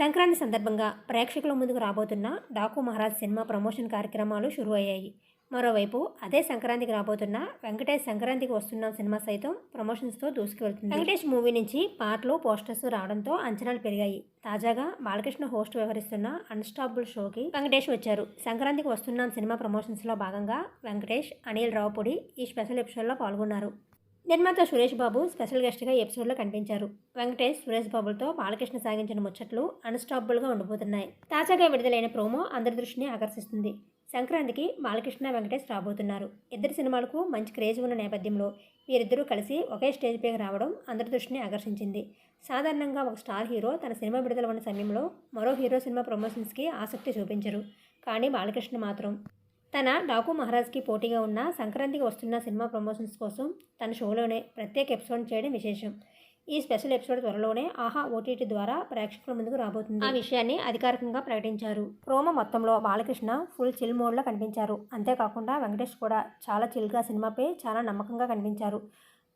సంక్రాంతి సందర్భంగా ప్రేక్షకుల ముందుకు రాబోతున్న డాకు మహారాజ్ సినిమా ప్రమోషన్ కార్యక్రమాలు షురూ అయ్యాయి. మరోవైపు అదే సంక్రాంతికి రాబోతున్న వెంకటేష్ సంక్రాంతికి వస్తున్న సినిమా సైతం ప్రమోషన్స్తో దూసుకువెళ్తుంది. వెంకటేష్ మూవీ నుంచి పాటలు పోస్టర్స్ రావడంతో అంచనాలు పెరిగాయి. తాజాగా బాలకృష్ణ హోస్ట్ వ్యవహరిస్తున్న అన్స్టాపుల్ షోకి వెంకటేష్ వచ్చారు. సంక్రాంతికి వస్తున్నాం సినిమా ప్రమోషన్స్లో భాగంగా వెంకటేష్ అనిల్ రావుపూడి ఈ స్పెషల్ ఎపిసోడ్లో పాల్గొన్నారు. నిర్మాత సురేష్ బాబు స్పెషల్ గెస్ట్గా ఎపిసోడ్లో కనిపించారు. వెంకటేష్ సురేష్ బాబులతో బాలకృష్ణ సాగించిన ముచ్చట్లు అన్స్టాపబుల్గా ఉండిపోతున్నాయి. తాజాగా విడుదలైన ప్రోమో అందరి దృష్టిని ఆకర్షిస్తుంది. సంక్రాంతికి బాలకృష్ణ వెంకటేష్ రాబోతున్నారు. ఇద్దరు సినిమాలకు మంచి క్రేజ్ ఉన్న నేపథ్యంలో వీరిద్దరూ కలిసి ఒకే స్టేజ్ పైకి రావడం అందరి దృష్టిని ఆకర్షించింది. సాధారణంగా ఒక స్టార్ హీరో తన సినిమా విడుదల ఉన్న సమయంలో మరో హీరో సినిమా ప్రమోషన్స్కి ఆసక్తి చూపించరు. కానీ బాలకృష్ణ మాత్రం తన డాకు మహారాజ్కి పోటీగా ఉన్న సంక్రాంతికి వస్తున్న సినిమా ప్రమోషన్స్ కోసం తన షోలోనే ప్రత్యేక ఎపిసోడ్ చేయడం విశేషం. ఈ స్పెషల్ ఎపిసోడ్ త్వరలోనే ఆహా ఓటీటీ ద్వారా ప్రేక్షకుల ముందుకు రాబోతుంది. ఆ విషయాన్ని అధికారికంగా ప్రకటించారు. ప్రోమో మొత్తంలో బాలకృష్ణ ఫుల్ చిల్ మోడ్లో కనిపించారు. అంతేకాకుండా వెంకటేష్ కూడా చాలా చిల్గా సినిమాపై చాలా నమ్మకంగా కనిపించారు.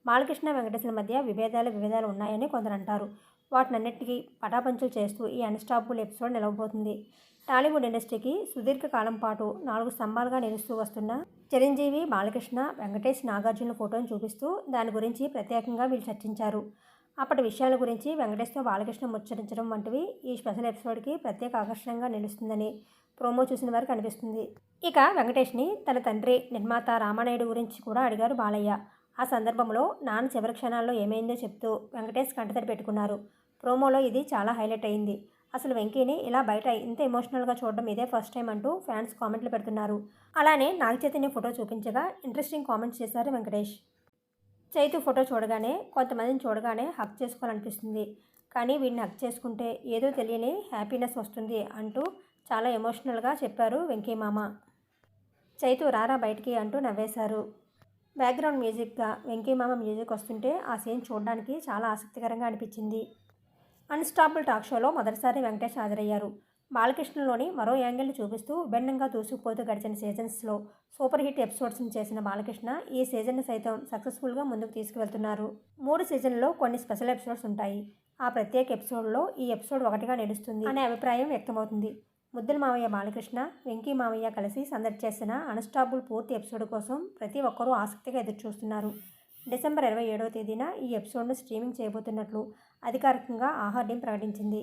బాలకృష్ణ వెంకటేశ్వర మధ్య విభేదాలు విభేదాలు ఉన్నాయని కొందరు అంటారు వాటినన్నిటికీ పటాపంచులు చేస్తూ ఈ అన్స్టాపుల్ ఎపిసోడ్ నిలవబోతుంది. టాలీవుడ్ ఇండస్ట్రీకి సుదీర్ఘ కాలం పాటు నాలుగు స్తంభాలుగా నిలుస్తూ వస్తున్న చిరంజీవి బాలకృష్ణ వెంకటేష్ నాగార్జున ఫోటోను చూపిస్తూ దాని గురించి ప్రత్యేకంగా వీళ్ళు చర్చించారు. అప్పటి విషయాల గురించి వెంకటేష్తో బాలకృష్ణ ముచ్చరించడం వంటివి ఈ స్పెషల్ ఎపిసోడ్కి ప్రత్యేక ఆకర్షణగా నిలుస్తుందని ప్రోమో చూసిన వారికి అనిపిస్తుంది. ఇక వెంకటేష్ని తన తండ్రి నిర్మాత రామానాయుడు గురించి కూడా అడిగారు బాలయ్య. ఆ సందర్భంలో నాన్న చివరి క్షణాల్లో ఏమైందో చెప్తూ వెంకటేష్ కంటతడి పెట్టుకున్నారు. ప్రోమోలో ఇది చాలా హైలైట్ అయింది. అసలు వెంకీని ఇలా బయట ఇంత ఎమోషనల్గా చూడడం ఇదే ఫస్ట్ టైం అంటూ ఫ్యాన్స్ కామెంట్లు పెడుతున్నారు. అలానే నాగ చైతన్య ఫోటో చూపించగా ఇంట్రెస్టింగ్ కామెంట్స్ చేశారు వెంకటేష్. చైతు ఫోటో చూడగానే కొంతమందిని చూడగానే హక్ చేసుకోవాలనిపిస్తుంది. కానీ వీడిని హక్ చేసుకుంటే ఏదో తెలియని హ్యాపీనెస్ వస్తుంది అంటూ చాలా ఎమోషనల్గా చెప్పారు వెంకీ మామ చైతు రారా బయటికి అంటూ నవ్వేశారు. బ్యాక్గ్రౌండ్ మ్యూజిక్గా వెంకీమామ మ్యూజిక్ వస్తుంటే ఆ సీన్ చూడడానికి చాలా ఆసక్తికరంగా అనిపించింది. అన్స్టాపుల్ టాక్ షోలో మొదటిసారి వెంకటేష్ హాజరయ్యారు. బాలకృష్ణలోని మరో యాంగిల్ని చూపిస్తూ విభిన్నంగా దూసుకుపోతూ గడిచిన సీజన్స్లో సూపర్ హిట్ ఎపిసోడ్స్ని చేసిన బాలకృష్ణ ఈ సీజన్ సైతం సక్సెస్ఫుల్గా ముందుకు తీసుకువెళ్తున్నారు. మూడు సీజన్లో కొన్ని స్పెషల్ ఎపిసోడ్స్ ఉంటాయి. ఆ ప్రత్యేక ఎపిసోడ్లో ఈ ఎపిసోడ్ ఒకటిగా నిలుస్తుంది అనే అభిప్రాయం వ్యక్తమవుతుంది. ముద్దుల మావయ్య బాలకృష్ణ వెంకీ మావయ్య కలిసి సందడి చేసిన అన్స్టాబుల్ పూర్తి ఎపిసోడ్ కోసం ప్రతి ఒక్కరూ ఆసక్తిగా ఎదురుచూస్తున్నారు. డిసెంబర్ ఇరవై ఏడవ తేదీన ఈ ఎపిసోడ్ను స్ట్రీమింగ్ చేయబోతున్నట్లు అధికారికంగా ఆహార్యం ప్రకటించింది.